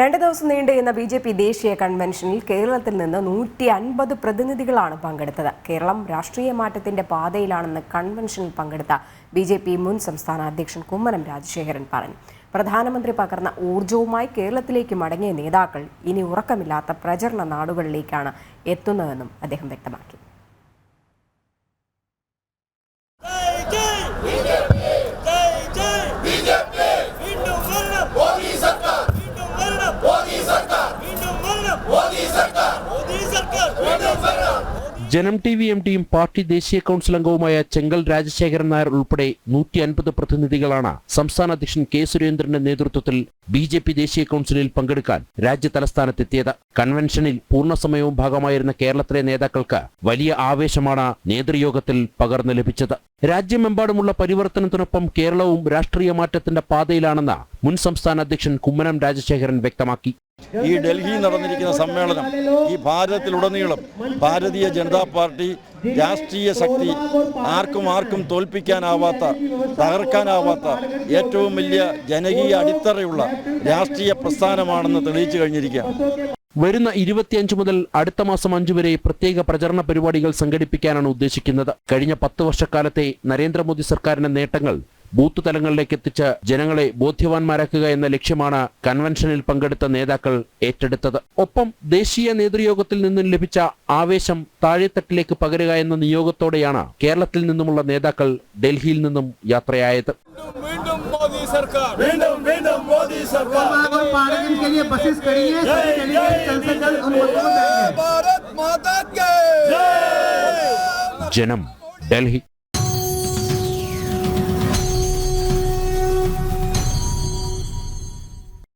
രണ്ട് ദിവസം നീണ്ടുനിന്ന ബി ജെ പി ദേശീയ കൺവെൻഷനിൽ കേരളത്തിൽ നിന്ന് നൂറ്റി അൻപത് പ്രതിനിധികളാണ് പങ്കെടുത്തത്. കേരളം രാഷ്ട്രീയ മാറ്റത്തിന്റെ പാതയിലാണെന്ന് കൺവെൻഷനിൽ പങ്കെടുത്ത ബി ജെ പി മുൻ സംസ്ഥാന അധ്യക്ഷൻ കുമ്മനം രാജശേഖരൻ പറഞ്ഞു. പ്രധാനമന്ത്രി പകർന്ന ഊർജവുമായി കേരളത്തിലേക്ക് മടങ്ങിയ നേതാക്കൾ ഇനി ഉറക്കമില്ലാത്ത പ്രചരണ നാടുകളിലേക്കാണ് എത്തുന്നതെന്നും അദ്ദേഹം വ്യക്തമാക്കി. ജനം ടി വി എം ടിയും പാർട്ടി ദേശീയ കൗൺസിൽ അംഗവുമായ ചെങ്കൽ രാജശേഖരൻ നായർ ഉൾപ്പെടെ നൂറ്റി അൻപത് പ്രതിനിധികളാണ് സംസ്ഥാന അധ്യക്ഷൻ കെ സുരേന്ദ്രന്റെ നേതൃത്വത്തിൽ ബി ജെ പി ദേശീയ കൗൺസിലിൽ പങ്കെടുക്കാൻ രാജ്യ തലസ്ഥാനത്തെത്തിയത് കൺവെൻഷനിൽ പൂർണസമയവും ഭാഗമായിരുന്ന കേരളത്തിലെ നേതാക്കൾക്ക് വലിയ ആവേശമാണ് നേതൃയോഗത്തിൽ പകർന്നു ലഭിച്ചത്. രാജ്യമെമ്പാടുമുള്ള പരിവർത്തനത്തിനൊപ്പം കേരളവും രാഷ്ട്രീയ മാറ്റത്തിന്റെ പാതയിലാണെന്ന് മുൻ സംസ്ഥാന അധ്യക്ഷൻ കുമ്മനം രാജശേഖരൻ വ്യക്തമാക്കി. ഈ ഡൽഹിയിൽ നടന്നിരിക്കുന്ന സമ്മേളനം ഈ ഭാരതത്തിലുടനീളം ഭാരതീയ ജനതാ പാർട്ടി രാഷ്ട്രീയ ശക്തി ആർക്കും ആർക്കും തോൽപ്പിക്കാനാവാത്ത തകർക്കാനാവാത്ത ഏറ്റവും വലിയ ജനകീയ അടിത്തറയുള്ള രാഷ്ട്രീയ പ്രസ്ഥാനമാണെന്ന് തെളിയിച്ചു കഴിഞ്ഞിരിക്കുകയാണ്. വരുന്ന ഇരുപത്തിയഞ്ച് മുതൽ അടുത്ത മാസം അഞ്ചു വരെ പ്രത്യേക പ്രചരണ പരിപാടികൾ സംഘടിപ്പിക്കാനാണ് ഉദ്ദേശിക്കുന്നത്. കഴിഞ്ഞ പത്ത് വർഷക്കാലത്തെ നരേന്ദ്രമോദി സർക്കാരിന്റെ നേട്ടങ്ങൾ ബൂത്ത് തലങ്ങളിലേക്ക് എത്തിച്ച് ജനങ്ങളെ ബോധ്യവാന്മാരാക്കുക എന്ന ലക്ഷ്യമാണ് കൺവെൻഷനിൽ പങ്കെടുത്ത നേതാക്കൾ ഏറ്റെടുത്തത്. ഒപ്പം ദേശീയ നേതൃയോഗത്തിൽ നിന്നും ലഭിച്ച ആവേശം താഴെത്തട്ടിലേക്ക് പകരുക എന്ന നിയോഗത്തോടെയാണ് കേരളത്തിൽ നിന്നുമുള്ള നേതാക്കൾ ഡൽഹിയിൽ നിന്നും യാത്രയായത്. मोदी सरकार। मीडम मीडम मोदी सरकार। हम आगे पार्लियामेंट के लिए बसेस खड़ी है के लिए जल्द से जल्द उन भारत माता के। जय। जन्म दिल्ली।